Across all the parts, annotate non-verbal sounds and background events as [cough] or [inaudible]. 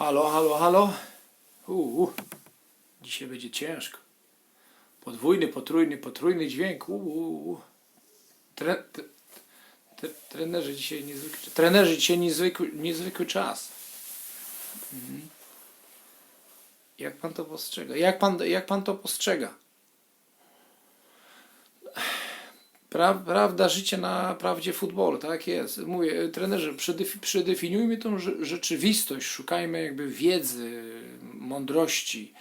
Halo, halo, halo. Uuu, dzisiaj będzie ciężko. Podwójny, potrójny, potrójny dźwięk. Tre, tre, tre, trenerzy dzisiaj niezwykły, trenerzy dzisiaj niezwykły, niezwykły czas. Mhm. Jak pan to postrzega? Jak pan, jak pan to postrzega? Pra, prawda życia na prawdzie futbolu, tak jest. Mówię, trenerze, przedefi, przedefiniujmy tą rze- rzeczywistość, szukajmy jakby wiedzy, mądrości.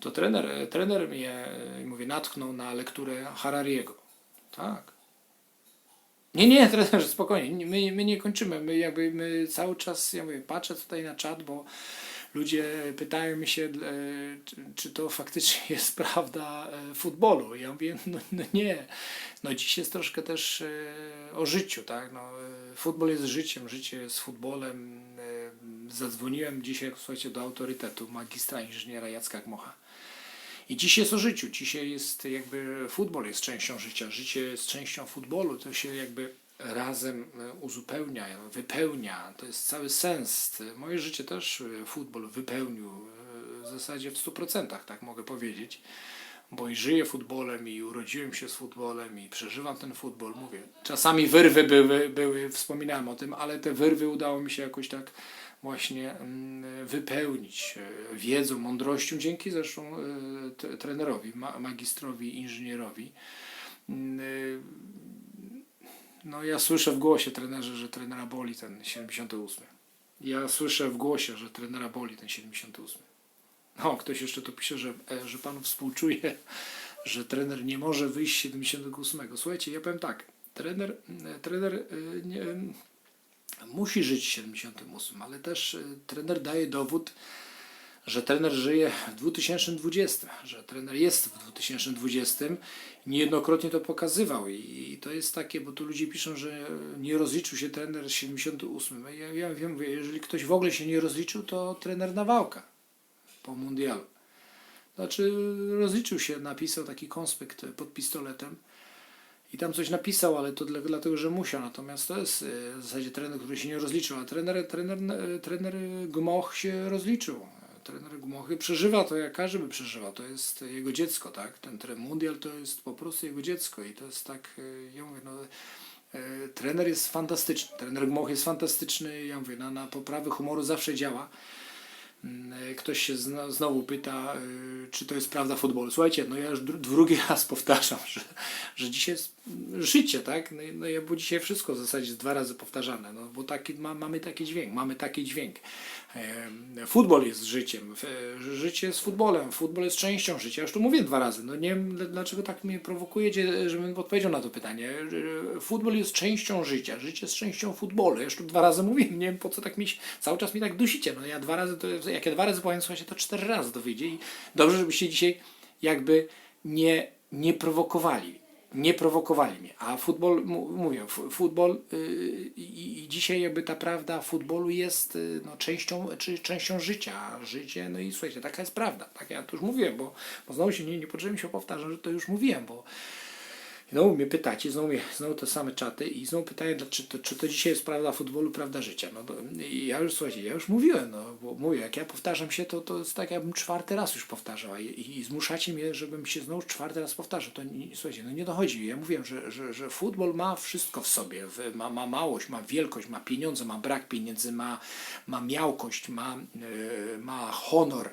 To trener, trener mnie, e, mówię, natknął na lekturę Harariego. Tak. Nie, nie, [laughs] trenerze, spokojnie, nie- my, my nie kończymy, my jakby, my cały czas, ja mówię, patrzę tutaj na czat, bo ludzie pytają mi się, e, czy, to faktycznie [laughs] jest prawda e, futbolu. Ja mówię, no, no nie. No dziś jest troszkę też e, o życiu, tak? No, futbol jest życiem, życie jest futbolem. Zadzwoniłem dzisiaj, słuchajcie, do autorytetu magistra inżyniera Jacka Gmocha. I dziś jest o życiu. Dzisiaj jest jakby futbol jest częścią życia, życie jest częścią futbolu. To się jakby razem e, uzupełnia, wypełnia. To jest cały sens. Moje życie też e, futbol wypełnił e, w zasadzie w 100%, tak mogę powiedzieć. Bo i żyję futbolem, i urodziłem się z futbolem, i przeżywam ten futbol. Mówię, czasami wyrwy były, były wspominałem o tym, ale te wyrwy udało mi się jakoś tak właśnie mm, wypełnić wiedzą, mądrością, dzięki zresztą trenerowi, ma- magistrowi, inżynierowi. No ja słyszę w głosie trenerze, że trenera boli ten 78. Ja słyszę w głosie, że trenera boli ten 78. No, ktoś jeszcze tu pisze, że, e, że panu współczuje, że trener nie może wyjść z 78. Słuchajcie, ja powiem tak. Trener, e, trener e, nie, musi żyć w 78, ale też trener daje dowód, że trener żyje w 2020, że trener jest w 2020. Niejednokrotnie to pokazywał i, to jest takie, bo tu ludzie piszą, że nie rozliczył się trener z 78. Ja, ja wiem, jeżeli ktoś w ogóle się nie rozliczył, to trener Nawałka po mundialu. Znaczy rozliczył się, napisał taki konspekt pod pistoletem i tam coś napisał, ale to dla, dlatego, że musiał. Natomiast to jest e, w zasadzie trener, który się nie rozliczył, a trener, trener, e, trener Gmoch się rozliczył. Trener Gmochy przeżywa to, jak każdy by przeżywał. To jest jego dziecko, tak? Ten tre- mundial to jest po prostu jego dziecko i to jest tak, e, ja mówię, no, e, trener jest fantastyczny. Trener Gmoch jest fantastyczny, ja mówię, na, na poprawę humoru zawsze działa. Mm, Ktoś się zno, znowu pyta, y, czy to jest prawda futbolu. Słuchajcie, no ja już dru, drugi [laughs] raz powtarzam, że, że dzisiaj jest życie, tak? No, i- no ja, bo dzisiaj wszystko w zasadzie jest dwa razy powtarzane, no bo taki, ma, mamy taki dźwięk, mamy taki dźwięk. Futbol jest życiem, e, życie jest futbolem, futbol jest częścią życia. Ja już to mówię dwa razy, no nie wiem dl- dlaczego tak mnie prowokujecie, żebym odpowiedział na to pytanie. E, Futbol jest częścią życia, życie jest częścią futbolu. Ja już to dwa razy mówiłem, nie wiem po co tak mi się, cały czas mi tak dusicie. No ja dwa razy, to, jak ja dwa razy powiem, słuchajcie, to cztery razy to wyjdzie i dobrze, żebyście dzisiaj jakby nie, nie prowokowali. Nie prowokowali mnie. A futbol, mówię, fu- futbol yy, i, dzisiaj jakby ta prawda futbolu jest yy, no, częścią, czy, częścią życia. Życie, no i słuchajcie, taka jest prawda. Tak ja to już mówiłem, bo, bo znowu się nie, nie potrzebujemy się powtarzać, że to już mówiłem, bo Znowu mnie pytacie, znowu, mnie, znowu te same czaty i znowu pytają, czy to, czy to dzisiaj jest prawda futbolu, prawda życia. No to, ja już, słuchajcie, ja już mówiłem, no bo mówię, jak ja powtarzam się, to, to jest tak, jakbym czwarty raz już powtarzał i, i, zmuszacie mnie, żebym się znowu czwarty raz powtarzał. To nie, słuchajcie, no nie dochodzi. Ja mówiłem, że, że, że futbol ma wszystko w sobie. Ma, ma małość, ma wielkość, ma pieniądze, ma brak pieniędzy, ma, ma miałkość, ma, e, ma honor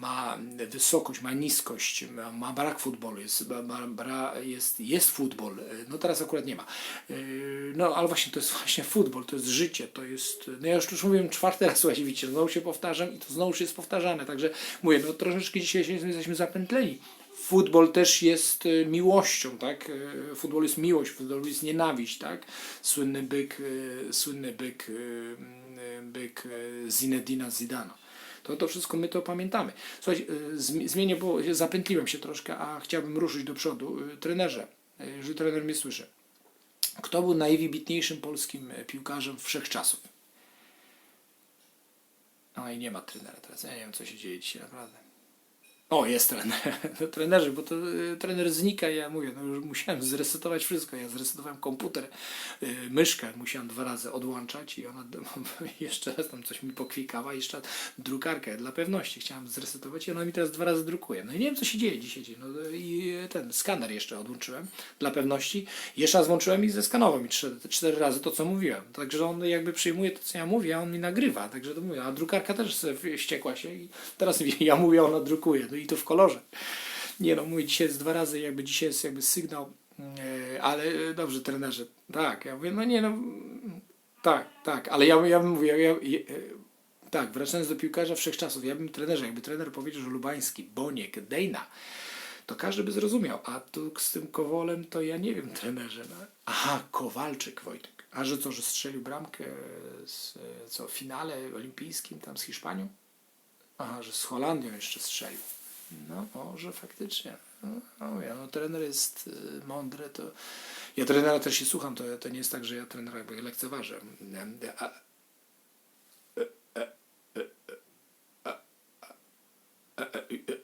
ma wysokość, ma niskość, ma, ma brak futbolu, jest, ma, bra, jest, jest futbol, no teraz akurat nie ma. No ale właśnie to jest [laughs] właśnie futbol, to jest życie, to jest, no ja już już mówiłem czwarty raz właściwie, znowu się powtarzam i to znowu już jest powtarzane, także mówię, no troszeczkę dzisiaj się jesteśmy zapętleni. Futbol też jest e, miłością, tak? E, Futbol jest miłość, futbol jest nienawiść, tak? Słynny byk, e, słynny byk, byk Zinedina Zidana. To, to wszystko my to pamiętamy. Słuchajcie, y, zmi- zmienię, bo zapętliłem się troszkę, a chciałbym ruszyć do przodu. Y, Trenerze, y, jeżeli trener mnie słyszy, kto był najwybitniejszym polskim piłkarzem wszechczasów? No i nie ma trenera teraz. Ja nie wiem, co się dzieje dzisiaj, naprawdę. O, jest trener. [laughs] No, trenerzy, bo to y, trener znika, ja mówię, no już musiałem zresetować wszystko. Ja zresetowałem komputer, y, myszkę musiałem dwa razy odłączać i ona [laughs] jeszcze raz tam coś mi pokwikała, jeszcze drukarkę dla pewności chciałem zresetować i ona mi teraz dwa razy drukuje. No i nie wiem, co się dzieje dzisiaj. No i ten skaner jeszcze odłączyłem dla pewności. Jeszcze raz włączyłem i zeskanował mi cztery, cztery razy to, co mówiłem. Także on jakby przyjmuje to, co ja mówię, a on mi nagrywa. Także to mówię, a drukarka też wściekła się i teraz [laughs] ja mówię, ona drukuje. I to w kolorze. Nie no, mój dzisiaj jest dwa razy, jakby dzisiaj jest jakby sygnał, e, ale e, dobrze, trenerze, tak, ja mówię, no nie no, tak, tak, ale ja, ja bym mówił, ja, ja, e, tak, wracając do piłkarza wszechczasów, ja bym trenerze, jakby trener powiedział, że Lubański, Boniek, Dejna, to każdy by zrozumiał, a tu z tym Kowolem to ja nie wiem, trenerze, no. aha, Kowalczyk, Wojtek, a że co, że strzelił bramkę z, co, w finale olimpijskim tam z Hiszpanią? Aha, że z Holandią jeszcze strzelił. No, może faktycznie. No, no, ja, no, trener jest y, mądry, to ja trenera też się słucham, to, to nie jest tak, że ja trenera jakby lekceważę. A, futbolu